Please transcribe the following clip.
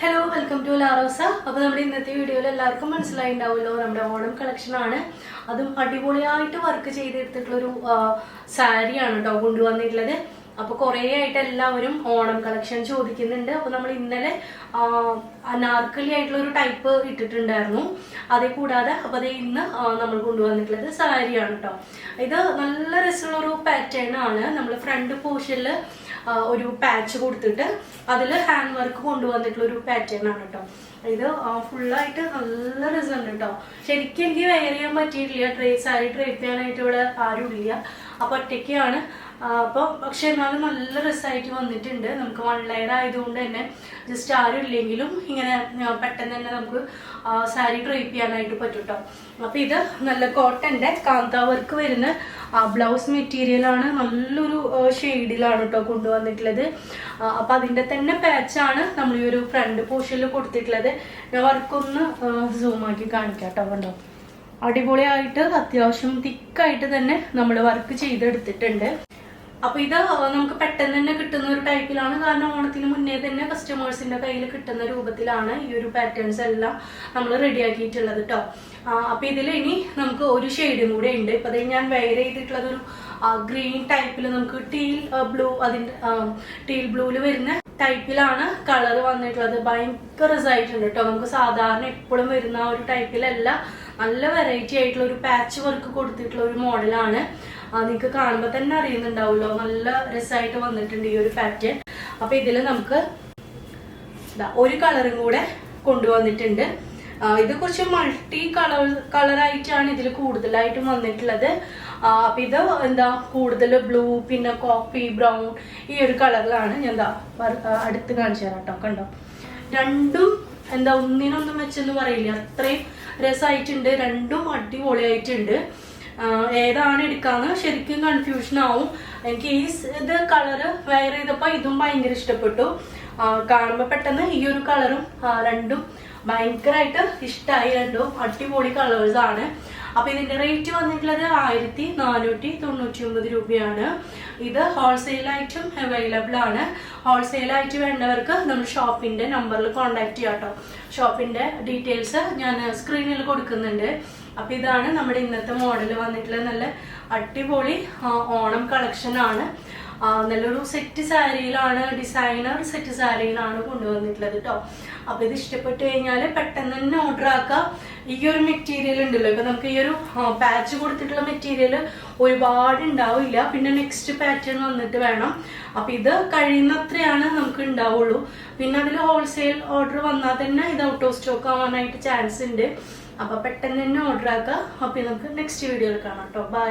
Hello welcome to Larosa അപ്പോൾ നമ്മുടെ ഇന്നത്തെ വീഡിയോയിൽ എല്ലാവർക്കും മനസ്സിലായി മനസ്സിലായിണ്ടാവുമല്ലോ നമ്മുടെ ഓണം കളക്ഷൻ ആണ്. അതും അടിപൊളിയായിട്ട് വർക്ക് ചെയ്തെടുത്തിട്ടുള്ളൊരു സാരിയാണ് കേട്ടോ കൊണ്ടുവന്നിട്ടുള്ളത്. അപ്പോൾ കുറെ ആയിട്ട് എല്ലാവരും ഓണം കളക്ഷൻ ചോദിക്കുന്നുണ്ട്. അപ്പൊ നമ്മൾ ഇന്നലെ അനാർക്കലി ആയിട്ടുള്ള ഒരു ടൈപ്പ് ഇട്ടിട്ടുണ്ടായിരുന്നു. അതേ കൂടാതെ അപ്പൊ അതേ ഇന്ന് നമ്മൾ കൊണ്ടുവന്നിട്ടുള്ളത് സാരിയാണ് കേട്ടോ ഇത് നല്ല രസമുള്ള ഒരു പാറ്റേൺ ആണ് നമ്മൾ ഫ്രണ്ട് പോർഷനിൽ ഒരു പാച്ച് കൊടുത്തിട്ട് അതിൽ ഹാൻഡ് വർക്ക് കൊണ്ടുവന്നിട്ടുള്ള ഒരു പാറ്റേൺ ആണ് കേട്ടോ ഇത് ഫുള്ളായിട്ട് നല്ല രസമുണ്ട് കേട്ടോ ശരിക്കും എനിക്ക് വെയർ ചെയ്യാൻ പറ്റിയിട്ടില്ല. ട്രേ സാരി ട്രേ ചെയ്യാനായിട്ട് ഇവിടെ ആരും ഇല്ല അപ്പൊ ഒറ്റയ്ക്കാണ് അപ്പോൾ പക്ഷെ എന്നാലും നല്ല രസമായിട്ട് വന്നിട്ടുണ്ട്. നമുക്ക് വൺ ലെയർ ആയതുകൊണ്ട് തന്നെ ജസ്റ്റ് ആരും ഇല്ലെങ്കിലും ഇങ്ങനെ പെട്ടെന്ന് തന്നെ നമുക്ക് സാരി ഡ്രൈപ്പ് ചെയ്യാനായിട്ട് പറ്റും കേട്ടോ അപ്പോൾ ഇത് നല്ല കോട്ടന്റെ കാന്ത വർക്ക് വരുന്ന ബ്ലൗസ് മെറ്റീരിയലാണ് നല്ലൊരു ഷെയ്ഡിലാണ് കേട്ടോ കൊണ്ടുവന്നിട്ടുള്ളത്. അപ്പം അതിന്റെ തന്നെ പാച്ചാണ് നമ്മൾ ഈ ഒരു ഫ്രണ്ട് പോർഷനിൽ കൊടുത്തിട്ടുള്ളത്. ഞാൻ വർക്കൊന്ന് സൂം ആക്കി കാണിക്കാം കേട്ടോ കണ്ടോ? അടിപൊളിയായിട്ട് അത്യാവശ്യം തിക്കായിട്ട് തന്നെ നമ്മൾ വർക്ക് ചെയ്തെടുത്തിട്ടുണ്ട്. അപ്പൊ ഇത് നമുക്ക് പെട്ടെന്ന് തന്നെ കിട്ടുന്ന ഒരു ടൈപ്പിലാണ് കാരണം ഓണത്തിന് മുന്നേ തന്നെ കസ്റ്റമേഴ്സിന്റെ കയ്യിൽ കിട്ടുന്ന രൂപത്തിലാണ് ഈ ഒരു പാറ്റേൺസ് എല്ലാം നമ്മൾ റെഡിയാക്കിയിട്ടുള്ളത് കേട്ടോ അപ്പൊ ഇതിൽ ഇനി നമുക്ക് ഒരു ഷെയ്ഡും കൂടെ ഉണ്ട്. ഇപ്പൊ ഞാൻ വെയർ ചെയ്തിട്ടുള്ളത് ഒരു ഗ്രീൻ ടൈപ്പിൽ നമുക്ക് ടീൽ ബ്ലൂ അതിന്റെ ടീൽ ബ്ലൂവിൽ വരുന്ന ടൈപ്പിലാണ് കളർ വന്നിട്ടുള്ളത്. ഭയങ്കര റിസൾട്ടുണ്ട് കേട്ടോ നമുക്ക് സാധാരണ എപ്പോഴും വരുന്ന ഒരു ടൈപ്പിലല്ല നല്ല വെറൈറ്റി ആയിട്ടുള്ള ഒരു പാച്ച് വർക്ക് കൊടുത്തിട്ടുള്ള ഒരു മോഡലാണ് നിങ്ങൾക്ക് കാണുമ്പോൾ തന്നെ അറിയുന്നുണ്ടാവുമല്ലോ നല്ല രസമായിട്ട് വന്നിട്ടുണ്ട് ഈ ഒരു പാറ്റേൺ അപ്പൊ ഇതിൽ നമുക്ക് ഒരു കളറും കൂടെ കൊണ്ടുവന്നിട്ടുണ്ട്. ഇത് കുറച്ച് മൾട്ടി കളർ കളറായിട്ടാണ് ഇതിൽ കൂടുതലായിട്ടും വന്നിട്ടുള്ളത്. അപ്പൊ ഇത് എന്താ കൂടുതൽ ബ്ലൂ പിന്നെ കോഫി ബ്രൗൺ ഈ ഒരു കളറിലാണ് ഞാൻ എന്താ അടുത്ത് കാണിച്ചു തരാം കേട്ടോ കണ്ടോ? രണ്ടും എന്താ ഒന്നിനൊന്നും വെച്ചെന്ന് പറയില്ല. അത്രയും രസമായിട്ടുണ്ട് രണ്ടും അടിപൊളിയായിട്ടുണ്ട്. ഏതാണ് എടുക്കാന്ന് ശരിക്കും കൺഫ്യൂഷൻ ആവും. എനിക്ക് ഈ ഇത് കളറ് വെയർ ചെയ്തപ്പോൾ ഇതും ഭയങ്കര ഇഷ്ടപ്പെട്ടു. കാണുമ്പോൾ പെട്ടെന്ന് ഈ ഒരു കളറും രണ്ടും ഭയങ്കരമായിട്ട് ഇഷ്ടമായി രണ്ടും അടിപൊളി കളേഴ്സ് ആണ്. അപ്പൊ ഇതിന്റെ റേറ്റ് വന്നിട്ടുള്ളത് ആയിരത്തി നാനൂറ്റി തൊണ്ണൂറ്റി ഒമ്പത് രൂപയാണ്. ഇത് ഹോൾസെയിലായിട്ടും അവൈലബിൾ ആണ്. ഹോൾസെയിലായിട്ട് വേണ്ടവർക്ക് നമ്മൾ ഷോപ്പിന്റെ നമ്പറിൽ കോൺടാക്ട് ചെയ്യാം കേട്ടോ ഷോപ്പിന്റെ ഡീറ്റെയിൽസ് ഞാൻ സ്ക്രീനിൽ കൊടുക്കുന്നുണ്ട്. അപ്പൊ ഇതാണ് നമ്മുടെ ഇന്നത്തെ മോഡൽ വന്നിട്ടുള്ള നല്ല അടിപൊളി ഓണം കളക്ഷൻ ആണ്. നല്ലൊരു സെറ്റ് സാരിയിലാണ് ഡിസൈനർ സെറ്റ് സാരിയിലാണ് കൊണ്ടുവന്നിട്ടുള്ളത് കേട്ടോ അപ്പൊ ഇത് ഇഷ്ടപ്പെട്ടു കഴിഞ്ഞാൽ പെട്ടെന്ന് തന്നെ ഓർഡർ ആക്കാം. ഈ ഒരു മെറ്റീരിയൽ ഉണ്ടല്ലോ. ഇപ്പൊ നമുക്ക് ഈ ഒരു പാച്ച് കൊടുത്തിട്ടുള്ള മെറ്റീരിയൽ ഒരുപാട് ഉണ്ടാവില്ല. പിന്നെ നെക്സ്റ്റ് പാറ്റേൺ വന്നിട്ട് വേണം. അപ്പൊ ഇത് കഴിയുന്നത്രയാണ് നമുക്ക് ഉണ്ടാവുള്ളൂ. പിന്നെ അതിൽ ഹോൾസെയിൽ ഓർഡർ വന്നാൽ തന്നെ ഇത് ഔട്ട് ഓഫ് സ്റ്റോക്ക് ആവാനായിട്ട് ചാൻസ് ഉണ്ട്. അപ്പൊ പെട്ടെന്ന് തന്നെ ഓർഡർ ആക്കാം. അപ്പൊ നമുക്ക് നെക്സ്റ്റ് വീഡിയോയിൽ കാണാം കേട്ടോ ബൈ